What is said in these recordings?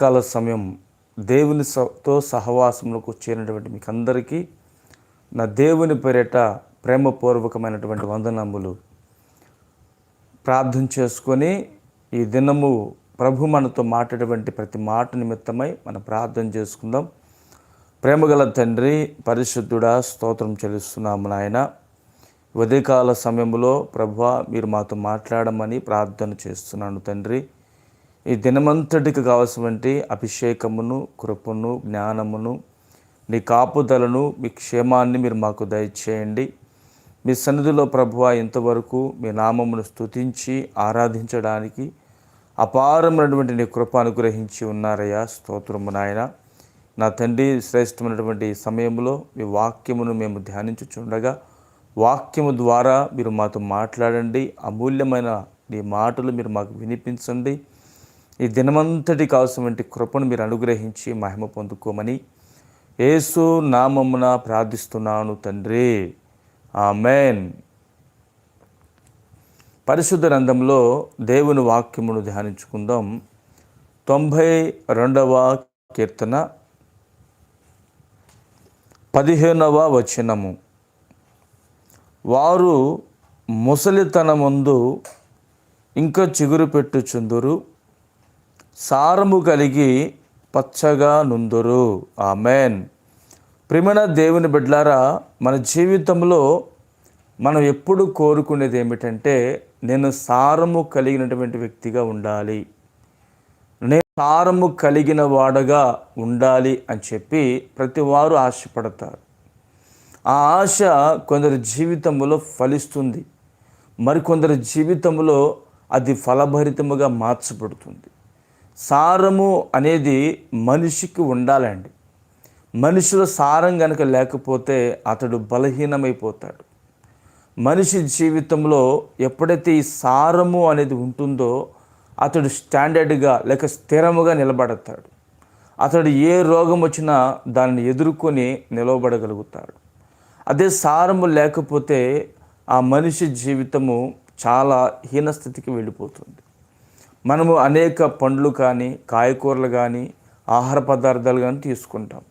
కాల సమయం దేవుని తో సహవాసంలోకి చేరినటువంటి మీకు అందరికీ నా దేవుని పేరిట ప్రేమపూర్వకమైనటువంటి వందనములు. ప్రార్థన చేసుకొని ఈ దినము ప్రభు మనతో మాట్లాడేటువంటి ప్రతి మాట నిమిత్తమై మనం ప్రార్థన చేసుకుందాం. ప్రేమగల తండ్రి పరిశుద్ధుడా స్తోత్రం చెల్లిస్తున్నాము నాయన. ఉదయకాల సమయంలో ప్రభు మీరు మాతో మాట్లాడమని ప్రార్థన చేస్తున్నాను తండ్రి. ఈ దినమంతటికి కావాల్సినటువంటి అభిషేకమును కృపను జ్ఞానమును నీ కాపుదలను మీ క్షేమాన్ని మీరు మాకు దయచేయండి. మీ సన్నిధిలో ప్రభువ ఇంతవరకు మీ నామమును స్తుతించి ఆరాధించడానికి అపారమైనటువంటి నీ కృప అనుగ్రహించి ఉన్నారయ్యా. స్తోత్రము నాయన. నా తండ్రి శ్రేష్టమైనటువంటి సమయంలో మీ వాక్యమును మేము ధ్యానించుచుండగా వాక్యము ద్వారా మీరు మాతో మాట్లాడండి. అమూల్యమైన నీ మాటలు మీరు మాకు వినిపించండి. ఈ దినమంతటి కావలసినటువంటి కృపను మీరు అనుగ్రహించి మహిమ పొందుకోమని యేసు నామమున ప్రార్థిస్తున్నాను తండ్రి. ఆమెన్. పరిశుద్ధ రంధంలో దేవుని వాక్యమును ధ్యానించుకుందాం. తొంభై రెండవ కీర్తన. పదిహేనవ వచనము. వారు ముసలితనమందు ఇంకా చిగురు పెట్టుచుందురు. సారము కలిగి పచ్చగా నుందురు. ఆమెన్. ప్రిమణ దేవుని బిడ్లారా మన జీవితంలో మనం ఎప్పుడు కోరుకునేది ఏమిటంటే నేను సారము కలిగినటువంటి వ్యక్తిగా ఉండాలి. నేను సారము కలిగిన వాడగా ఉండాలి అని చెప్పి ప్రతి వారు ఆశపడతారు. ఆ ఆశ కొందరి జీవితంలో ఫలిస్తుంది. మరికొందరి జీవితంలో అది ఫలభరితముగా మార్చబడుతుంది. సారము అనేది మనిషికి ఉండాలండి. మనిషిలో సారం కనుక లేకపోతే అతడు బలహీనమైపోతాడు. మనిషి జీవితంలో ఎప్పుడైతే ఈ సారము అనేది ఉంటుందో అతడు స్టాండర్డ్గా లేక స్థిరముగా నిలబడతాడు. అతడు ఏ రోగం వచ్చినా దాన్ని ఎదుర్కొని నిలవబడగలుగుతాడు. అదే సారము లేకపోతే ఆ మనిషి జీవితము చాలా హీనస్థితికి వెళ్ళిపోతుంది. మనము అనేక పండ్లు కానీ కాయకూరలు కానీ ఆహార పదార్థాలు కానీ తీసుకుంటాం.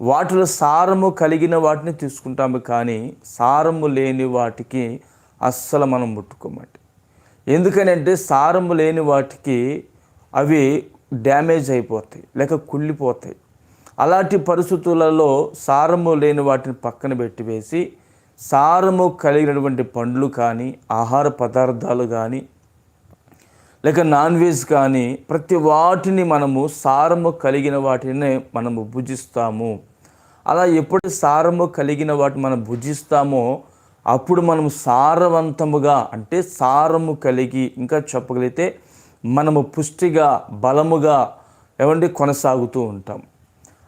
వాటిలో సారము కలిగిన వాటిని తీసుకుంటాము కానీ సారము లేని వాటికి అస్సలు మనం ముట్టుకోమండి. ఎందుకనంటే సారము లేని వాటికి అవి డ్యామేజ్ అయిపోతాయి లేక కుళ్ళిపోతాయి. అలాంటి పరిస్థితులలో సారము లేని వాటిని పక్కన పెట్టివేసి సారము కలిగినటువంటి పండ్లు కానీ ఆహార పదార్థాలు కానీ లేక నాన్ వెజ్ కానీ ప్రతి వాటిని మనము సారము కలిగిన వాటిని మనము భుజిస్తాము. అలా ఎప్పుడు సారము కలిగిన వాటిని మనం భుజిస్తామో అప్పుడు మనం సారవంతముగా అంటే సారము కలిగి ఇంకా చెప్పగలిగితే మనము పుష్టిగా బలముగా ఏమండి కొనసాగుతూ ఉంటాం.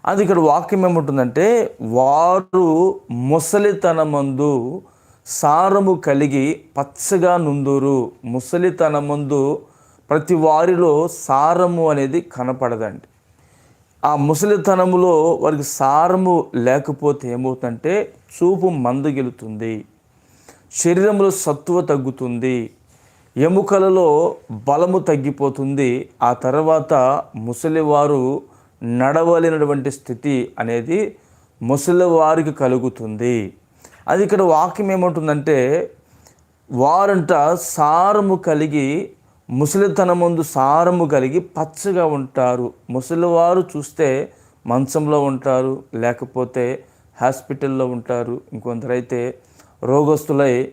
అది ఇక్కడ వాక్యం ఏముంటుందంటే వారు ముసలితనమందు సారము కలిగి పచ్చగా నుందురు. ముసలితనమందు ప్రతి వారిలో సారము అనేది కనపడదండి. ఆ ముసలితనములో వారికి సారము లేకపోతే ఏమవుతుందంటే చూపు మందగిలుతుంది. శరీరంలో సత్తువ తగ్గుతుంది. ఎముకలలో బలము తగ్గిపోతుంది. ఆ తర్వాత ముసలివారు నడవలేనటువంటి స్థితి అనేది ముసలివారికి కలుగుతుంది. అది ఇక్కడ వాక్యం ఏమంటుందంటే వారంట సారము కలిగి ముసలితనం ముందు సారము కలిగి పచ్చగా ఉంటారు. ముసలివారు చూస్తే మంచంలో ఉంటారు లేకపోతే హాస్పిటల్లో ఉంటారు. ఇంకొందరైతే రోగస్తులై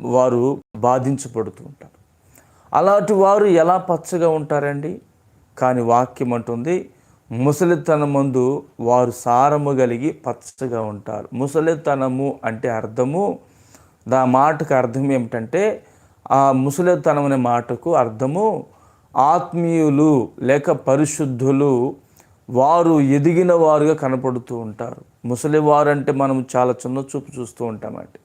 వారు బాధించబడుతూ ఉంటారు. అలాంటి వారు ఎలా పచ్చగా ఉంటారండి? కానీ వాక్యం అంటుంది ముసలితనమందు వారు సారము కలిగి పచ్చగా ఉంటారు. ముసలితనము అంటే అర్థము. దా మాటకు అర్థం ఏమిటంటే ఆ ముసలితనం అనే మాటకు అర్థము ఆత్మీయులు లేక పరిశుద్ధులు వారు ఎదిగిన వారుగా కనపడుతూ ఉంటారు. ముసలివారు అంటే మనం చాలా చిన్న చూపు చూస్తూ ఉంటామండి.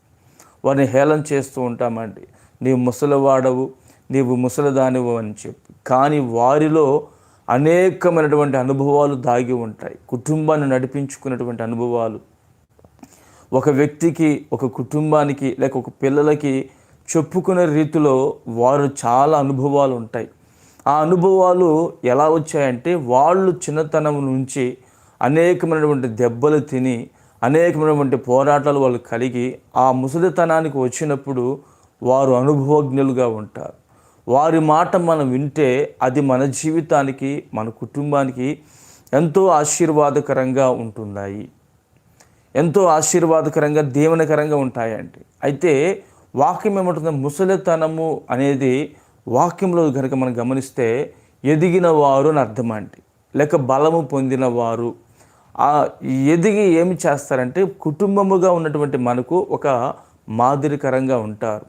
వారిని హేళన చేస్తూ ఉంటామండి. నీవు ముసలివాడవు నీవు ముసలిదానివు అని చెప్పి. కానీ వారిలో అనేకమైనటువంటి అనుభవాలు దాగి ఉంటాయి. కుటుంబాన్ని నడిపించుకున్నటువంటి అనుభవాలు. ఒక వ్యక్తికి ఒక కుటుంబానికి లేక ఒక పిల్లలకి చెప్పుకునే రీతిలో వారు చాలా అనుభవాలు ఉంటాయి. ఆ అనుభవాలు ఎలా వచ్చాయంటే వాళ్ళు చిన్నతనం నుంచి అనేకమైనటువంటి దెబ్బలు తిని అనేకమైనటువంటి పోరాటాలు వాళ్ళు కలిగి ఆ ముసలితనానికి వచ్చినప్పుడు వారు అనుభవజ్ఞులుగా ఉంటారు. వారి మాట మనం వింటే అది మన జీవితానికి మన కుటుంబానికి ఎంతో ఆశీర్వాదకరంగా ఉంటున్నాయి. ఎంతో ఆశీర్వాదకరంగా దీవనకరంగా ఉంటాయండి. అయితే వాక్యం ఏమంటుంది? ముసలితనము అనేది వాక్యంలో కనుక మనం గమనిస్తే ఎదిగిన వారు అని అర్థం అండి. లేక బలము పొందిన వారు ఎదిగి ఏమి చేస్తారంటే కుటుంబముగా ఉన్నటువంటి మనకు ఒక మాదిరికరంగా ఉంటారు.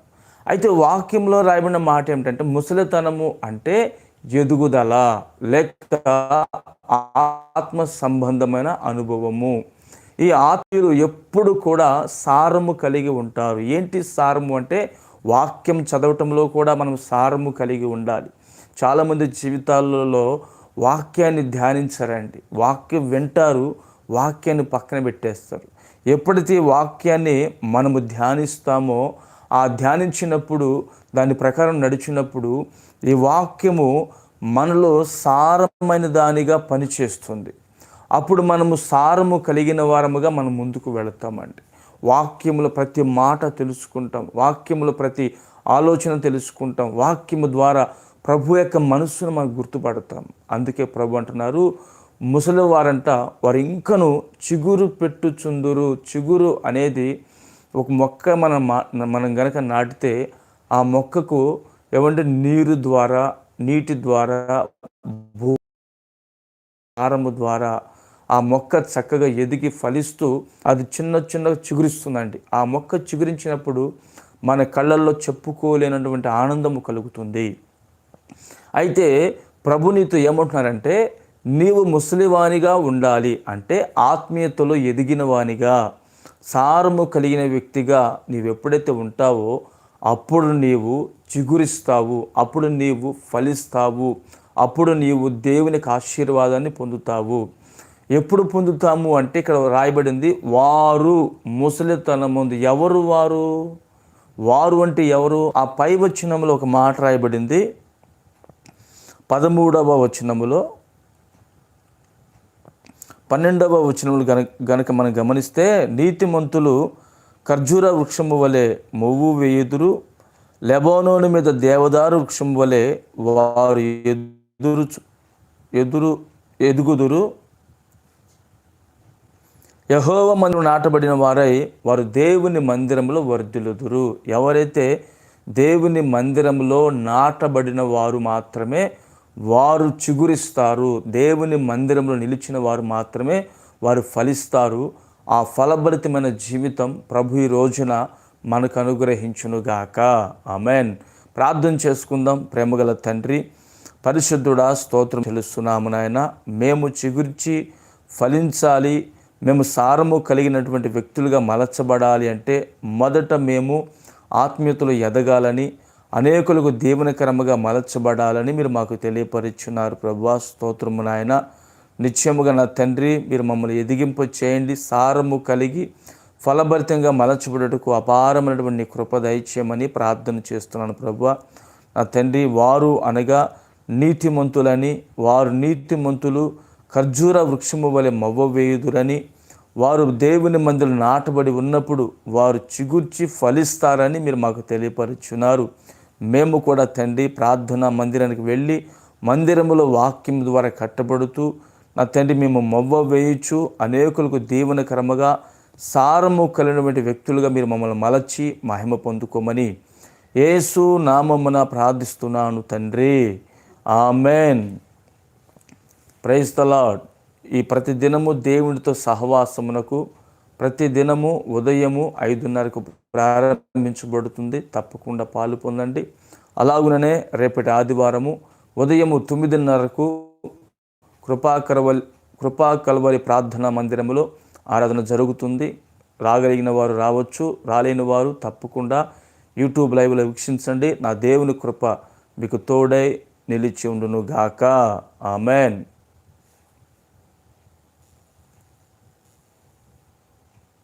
అయితే వాక్యంలో రాయబడిన మాట ఏమిటంటే ముసలితనము అంటే ఎదుగుదల లేక ఆత్మ సంబంధమైన అనుభవము. ఈ ఆత్మీయులు ఎప్పుడు కూడా సారము కలిగి ఉంటారు. ఏంటి సారము అంటే వాక్యం చదవటంలో కూడా మనం సారము కలిగి ఉండాలి. చాలామంది జీవితాలలో వాక్యాన్ని ధ్యానించరండి. వాక్యం వింటారు వాక్యాన్ని పక్కన పెట్టేస్తారు. ఎప్పుడైతే వాక్యాన్ని మనము ధ్యానిస్తామో ఆ ధ్యానించినప్పుడు దాని ప్రకారం నడిచినప్పుడు ఈ వాక్యము మనలో సారమైన దానిగా పనిచేస్తుంది. అప్పుడు మనము సారము కలిగిన వారముగా మనం ముందుకు వెళతామండి. వాక్యముల ప్రతి మాట తెలుసుకుంటాం వాక్యముల ప్రతి ఆలోచన తెలుసుకుంటాం వాక్యము ద్వారా ప్రభు యొక్క మనస్సును మనం గుర్తుపడతాం. అందుకే ప్రభు అంటున్నారు ముసలి వారంట వారు ఇంకను చిగురు పెట్టుచుందురు. చిగురు అనేది ఒక మొక్క మనం మనం గనక నాటితే ఆ మొక్కకు ఏమంటే నీరు ద్వారా నీటి ద్వారా భూ ఆరము ద్వారా ఆ మొక్క చక్కగా ఎదిగి ఫలిస్తూ అది చిన్న చిన్న చిగురిస్తుందండి. ఆ మొక్క చిగురించినప్పుడు మన కళ్ళల్లో చెప్పుకోలేనటువంటి ఆనందము కలుగుతుంది. అయితే ప్రభు నీతో ఏమంటున్నారంటే నీవు ముసలివానిగా ఉండాలి అంటే ఆత్మీయతలో ఎదిగిన వానిగా సారము కలిగిన వ్యక్తిగా నీవు ఎప్పుడైతే ఉంటావో అప్పుడు నీవు చిగురిస్తావు అప్పుడు నీవు ఫలిస్తావు అప్పుడు నీవు దేవునికి ఆశీర్వాదాన్ని పొందుతావు. ఎప్పుడు పొందుతాము అంటే ఇక్కడ రాయబడింది వారు ముసలితనముంది ఎవరు వారు? వారు అంటే ఎవరు? ఆ పై వచనంలో ఒక మాట రాయబడింది. పదమూడవ వచనములో పన్నెండవ వచనములు గన గనక మనం గమనిస్తే నీతిమంతులు ఖర్జూర వృక్షము వలె మొవ్వు వేయుదురు లెబోనోని మీద దేవదారు వృక్షం వలె వారు ఎదురు ఎదురు ఎదుగుదురు యహోవ మందిరం నాటబడిన వారై వారు దేవుని మందిరంలో వర్ధిల్లుదురు. ఎవరైతే దేవుని మందిరంలో నాటబడిన వారు మాత్రమే వారు చిగురిస్తారు దేవుని మందిరంలో నిలిచిన వారు మాత్రమే వారు ఫలిస్తారు. ఆ ఫలభరితమైన జీవితం ప్రభు ఈ రోజున మనకు అనుగ్రహించునుగాక ఆమెన్. ప్రార్థన చేసుకుందాం. ప్రేమగల తండ్రి పరిశుద్ధుడా స్తోత్రం తెలుస్తున్నాము నాయన. మేము చిగుర్చి ఫలించాలి మేము సారము కలిగినటువంటి వ్యక్తులుగా మలచబడాలి అంటే మొదట మేము ఆత్మీయతలు ఎదగాలని అనేకులకు దీవనకరముగా మలచబడాలని మీరు మాకు తెలియపరుచున్నారు. ప్రభా స్తోత్రము నాయన. నిత్యముగా నా తండ్రి మీరు మమ్మల్ని ఎదిగింపు చేయండి. సారము కలిగి ఫలభరితంగా మలచబడటకు అపారమైనటువంటి కృప దయచేయమని ప్రార్థన చేస్తున్నాను ప్రభు. నా తండ్రి వారు అనగా నీతిమంతులని వారు నీతిమంతులు ఖర్జూర వృక్షము వలె మవ్వవేయుదురని వారు దేవుని మందులు నాటబడి ఉన్నప్పుడు వారు చిగుర్చి ఫలిస్తారని మీరు మాకు తెలియపరుచున్నారు. మేము కూడా తండ్రి ప్రార్థనా మందిరానికి వెళ్ళి మందిరములో వాక్యం ద్వారా కట్టబడుతూ నా తండ్రి మేము మవ్వ వేయచ్చు అనేకులకు దీవనకరముగా సారము కలిగినటువంటి వ్యక్తులుగా మీరు మమ్మల్ని మలచి మహిమ పొందుకోమని ఏసు నామమున ప్రార్థిస్తున్నాను తండ్రి. ఆమెన్. ప్రైజ్ ద లాడ్ ఈ ప్రతి దినము దేవునితో సహవాసమునకు ప్రతి దినము ఉదయము ఐదున్నరకు ప్రారంభించబడుతుంది. తప్పకుండా పాలు పొందండి. అలాగుననే రేపటి ఆదివారము ఉదయము తొమ్మిదిన్నరకు కృపాకరవల్ కృపా కల్వరి ప్రార్థనా మందిరములో ఆరాధన జరుగుతుంది. రాగలిగిన వారు రావచ్చు రాలేని వారు తప్పకుండా యూట్యూబ్ లైవ్లో వీక్షించండి. నా దేవుని కృప మీకు తోడై నిలిచి ఉండును గాక ఆమెన్.